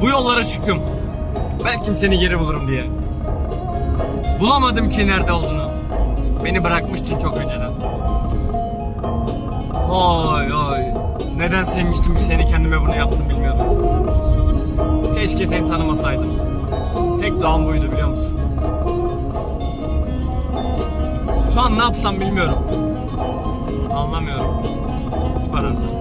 Bu yollara çıktım. Belki seni geri bulurum diye. Bulamadım ki nerede olduğunu. Beni bırakmıştın çok önceden. Oy oy. Neden sevmiştim ki seni kendime bunu yaptım bilmiyordum. Keşke seni tanımasaydım. Tek dağım buydu biliyor musun? Şu an ne yapsam bilmiyorum. Anlamıyorum. Bu kadar.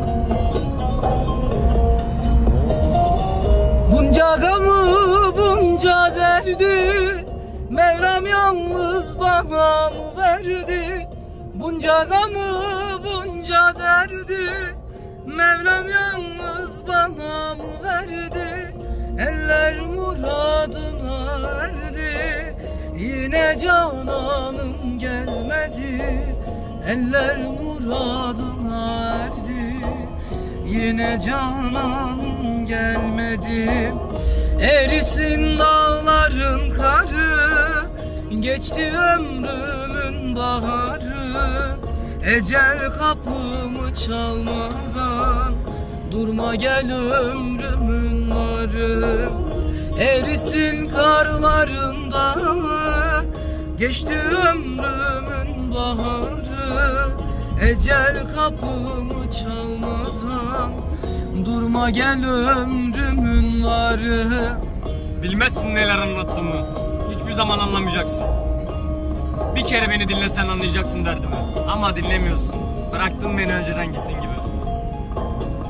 Yalnız bana mı verdi? Bunca gamı bunca derdi? Mevlam yalnız bana mı verdi? Eller muradına erdi. Yine cananım gelmedi. Eller muradına erdi. Yine cananım gelmedi. Erisin dağların Geçti ömrümün baharı. Ecel kapımı çalmadan Durma gel ömrümün varı Erisin karların dağı Geçti ömrümün baharı. Ecel kapımı çalmadan Durma gel ömrümün varı Bilmezsin neler anlattığımı. Hiçbir zaman anlamayacaksın. Bir kere beni dinlesen anlayacaksın derdimi. Ama dinlemiyorsun. Bıraktın beni önceden gittin gibi.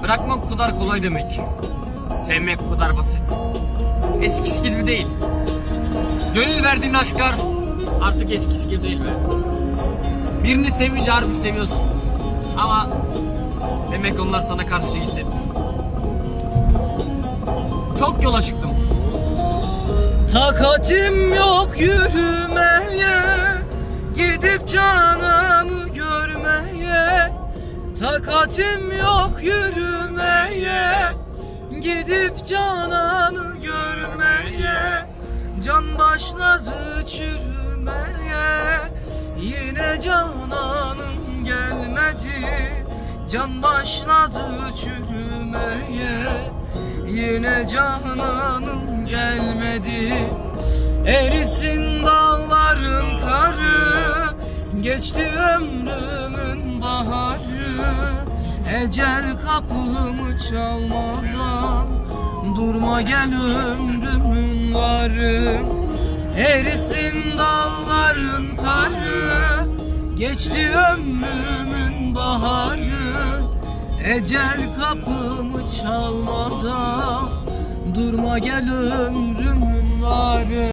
Bırakmak bu kadar kolay demek. Sevmek bu kadar basit. Eskisi gibi değil. Gönül verdiğin aşklar artık eskisi gibi değil be. Birini sevince harbi seviyorsun. Ama demek onlar sana karşı hissetmiyor. Çok yola çıktım. Takatim yok yürümeye Gidip cananı görmeye. Takatim yok yürümeye Gidip cananı görmeye. Can başladı çürümeye Yine gelmedi Can başladı çürümeye. Yine cananım gelmedi. Erisin dağların karı. Geçti ömrümün baharı. Ecel kapımı çalmadan Durma gel ömrümün varı. Erisin dağların karı. Geçti ömrümün baharı Ecel kapımı çalmada Durma gel ömrümün varı.